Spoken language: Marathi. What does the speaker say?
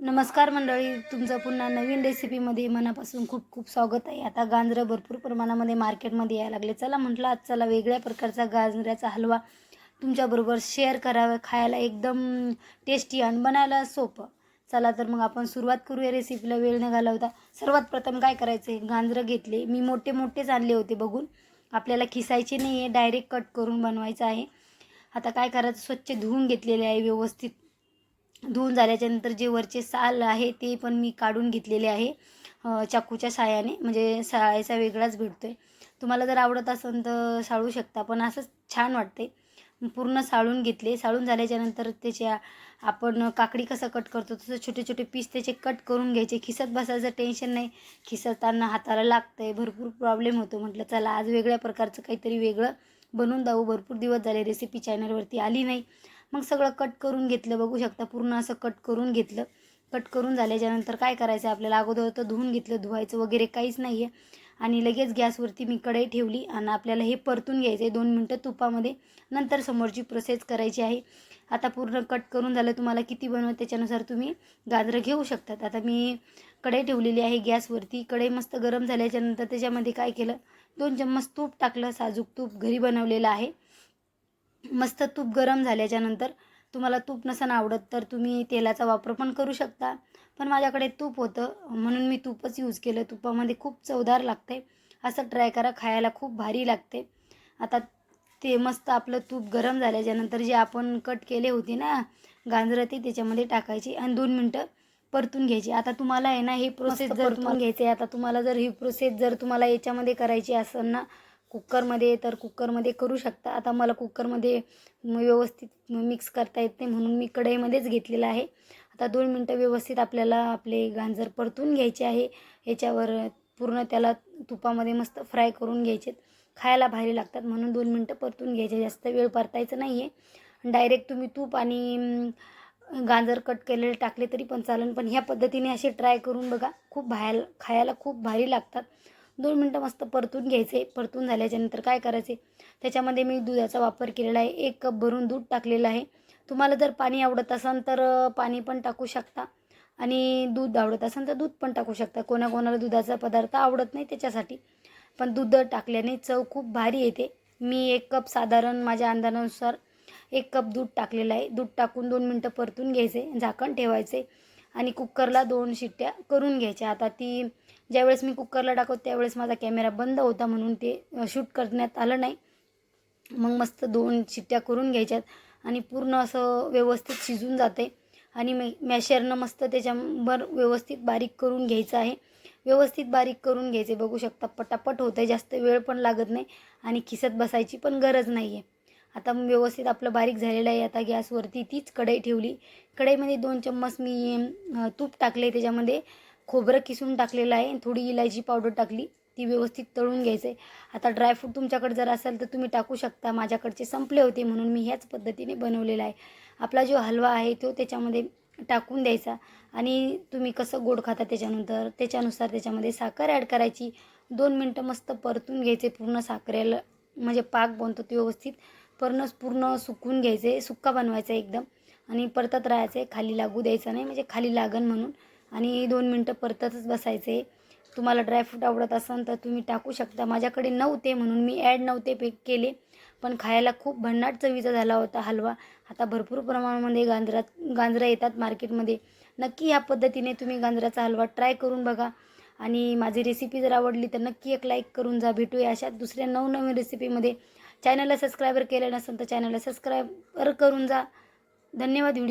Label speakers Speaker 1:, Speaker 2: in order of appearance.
Speaker 1: नमस्कार मंडळी तुमचं पुन्हा नवीन रेसिपीमध्ये मनापासून खूप खूप स्वागत आहे. आता गाजरं भरपूर प्रमाणामध्ये मार्केटमध्ये यायला लागले. चला म्हटलं आज चला वेगळ्या प्रकारचा गाजऱ्याचा हलवा तुमच्याबरोबर शेअर करावा खायला एकदम टेस्टी आणि बनायला सोपं. चला तर मग आपण सुरुवात करूया रेसिपीला वेळ न घालवता सर्वात प्रथम काय करायचं आहे गाजरं घेतले. मी मोठे मोठेच आणले होते बघून. आपल्याला खिसायचे नाही आहे डायरेक्ट कट करून बनवायचं आहे. आता काय करायचं? स्वच्छ धुवून घेतलेले आहे व्यवस्थित. धुवून झाल्याच्यानंतर जे वरचे साल आहे ते पण मी काढून घेतलेले आहे चाकूच्या साह्याने. म्हणजे साळायचा वेगळाच भेटतो आहे तुम्हाला जर आवडत असेल तर साळू शकता पण असंच छान वाटते पूर्ण साळून घेतले. साळून झाल्याच्यानंतर त्याच्या आपण काकडी कसं कट करतो तसं छोटे छोटे पीस त्याचे कट करून घ्यायचे. खिसत बसायचं टेन्शन नाही. खिसताना हाताला लागतं आहे भरपूर प्रॉब्लेम होतो. म्हटलं चला आज वेगळ्या प्रकारचं काहीतरी वेगळं बनवून जाऊ भरपूर दिवस झाले रेसिपी चॅनलवरती आली नाही. मग सगळं कट करून घेतलं. बघू शकता पूर्ण असं कट करून घेतलं. कट करून झाल्याच्यानंतर काय करायचं? आपल्याला अगोदर तर धुवून घेतलं धुवायचं वगैरे काहीच नाही आहे आणि लगेच गॅसवरती मी कढई ठेवली आणि आपल्याला हे परतून घ्यायचं आहे. दोन मिनटं तुपामध्ये. नंतर समोरची प्रोसेस करायची आहे. आता पूर्ण कट करून झालं. तुम्हाला किती बनवत त्याच्यानुसार तुम्ही गाजरं घेऊ शकतात. आता मी कढई ठेवलेली आहे गॅसवरती. कढई मस्त गरम झाल्याच्यानंतर त्याच्यामध्ये काय केलं? दोन चम्मच तूप टाकलं. साजूक तूप घरी बनवलेलं आहे. मस्त तूप गरम झाल्याच्यानंतर तुम्हाला तूप नसन आवडत तर तुम्ही तेलाचा वापर पण करू शकता. पण माझ्याकडे तूप होतं म्हणून मी तूपच यूज केलं. तुपामध्ये खूप चवदार लागते. असं ट्राय करा खायला खूप भारी लागते. आता ते मस्त आपलं तूप गरम झाल्याच्यानंतर जे आपण कट केले होते ना गाजरं ते त्याच्यामध्ये टाकायची आणि दोन मिनटं परतून घ्यायची. आता तुम्हाला आहे ना ही प्रोसेस जर तुम्हाला घ्यायची आहे आता तुम्हाला जर ही प्रोसेस जर तुम्हाला याच्यामध्ये करायची असेल ना कुकरमध्ये तर कुकरमध्ये करू शकता. आता मला कुकरमध्ये व्यवस्थित मिक्स करता येत नाही म्हणून मी कढईमध्येच घेतलेलं आहे. आता दोन मिनटं व्यवस्थित आपल्याला आपले गाजर परतून घ्यायचे आहे. याच्यावर पूर्ण त्याला तुपामध्ये मस्त फ्राय करून घ्यायचे. खायला भारी लागतात म्हणून दोन मिनटं परतून घ्यायचे. जास्त वेळ परतायचं नाही आहे डायरेक्ट तुम्ही तूप आणि गाजर कट केलेले टाकले तरी पण चालेल. पण ह्या पद्धतीने असे ट्राय करून बघा. खूप भायला खायला खूप भारी लागतात. दोन मिनटं मस्त परतून घ्यायचे. परतून झाल्याच्यानंतर काय करायचे? त्याच्यामध्ये मी दुधाचा वापर केलेला आहे. एक कप भरून दूध टाकलेलं आहे. तुम्हाला जर पाणी आवडत असेल तर पाणी पण टाकू शकता. आणि दूध आवडत असेल तर दूध पण टाकू शकता. कोणाकोणाला दुधाचा पदार्थ आवडत नाही त्याच्यासाठी. पण दूध टाकल्याने चव खूप भारी येते. मी एक कप साधारण माझ्या अंदाजानुसार एक कप दूध टाकलेलं आहे. दूध टाकून दोन मिनटं परतून घ्यायचे. झाकण ठेवायचे. आणि कुकरला दोन शिट्ट्या करून घ्यायच्या. आता ती ज्यावेळेस मी कुकरला टाकत त्यावेळेस माझा कॅमेरा बंद होता म्हणून ते शूट करण्यात आलं नाही. मग मस्त दोन शिट्ट्या करून घ्यायच्यात आणि पूर्ण असं व्यवस्थित शिजून जाते आणि मे मॅशरनं मस्त त्याच्यावर व्यवस्थित बारीक करून घ्यायचं आहे. व्यवस्थित बारीक करून घ्यायचे. बघू शकता पटापट होतं आहे जास्त वेळ पण लागत नाही आणि खिसत बसायची पण गरज नाही आहे आता व्यवस्थित आपलं बारीक झालेलं आहे. आता गॅसवरती तीच कढई ठेवली. कढईमध्ये दोन चम्मच मी तूप टाकले त्याच्यामध्ये खोबरं किसून टाकलेलं आहे. थोडी इलायची पावडर टाकली. ती व्यवस्थित तळून घ्यायचं आहे आता ड्रायफ्रूट तुमच्याकडे जर असेल तर तुम्ही टाकू शकता. माझ्याकडचे संपले होते म्हणून मी ह्याच पद्धतीने बनवलेला आहे. आपला जो हलवा आहे तो त्याच्यामध्ये टाकून द्यायचा. आणि तुम्ही कसं गोड खाता त्याच्यानंतर त्याच्यानुसार त्याच्यामध्ये साखर ॲड करायची. दोन मिनटं मस्त परतून घ्यायचे. पूर्ण साखरेला म्हणजे पाक बनतो ते व्यवस्थित. पूर्ण पूर्ण सुकून घ्यायचे सुक्का बनवायचा एकदम. आणि परतत राहायचे खाली लागू द्यायचं नाही म्हणजे खाली लागन म्हणून. आणि दोन मिनटं परततच बसायचे. तुम्हाला ड्रायफ्रूट आवडत असेल तर तुम्ही टाकू शकता. माझ्याकडे नव्हते म्हणून मी ॲड नव्हते पे केले. पण खायला खूप भन्नाट चवीचा झाला होता हलवा. आता भरपूर प्रमाणामध्ये गांजरात गांजरा येतात मार्केटमध्ये. नक्की ह्या पद्धतीने तुम्ही गांजराचा हलवा ट्राय करून बघा. आणि माझी रेसिपी जर आवडली तर नक्की एक लाईक करून जा. भेटूया अशा दुसऱ्या नवनवीन रेसिपीमध्ये चॅनलला सबस्क्रायबर केलं नसेल तर चॅनलला सबस्क्रायबर करून जा. धन्यवाद व्हिडिओ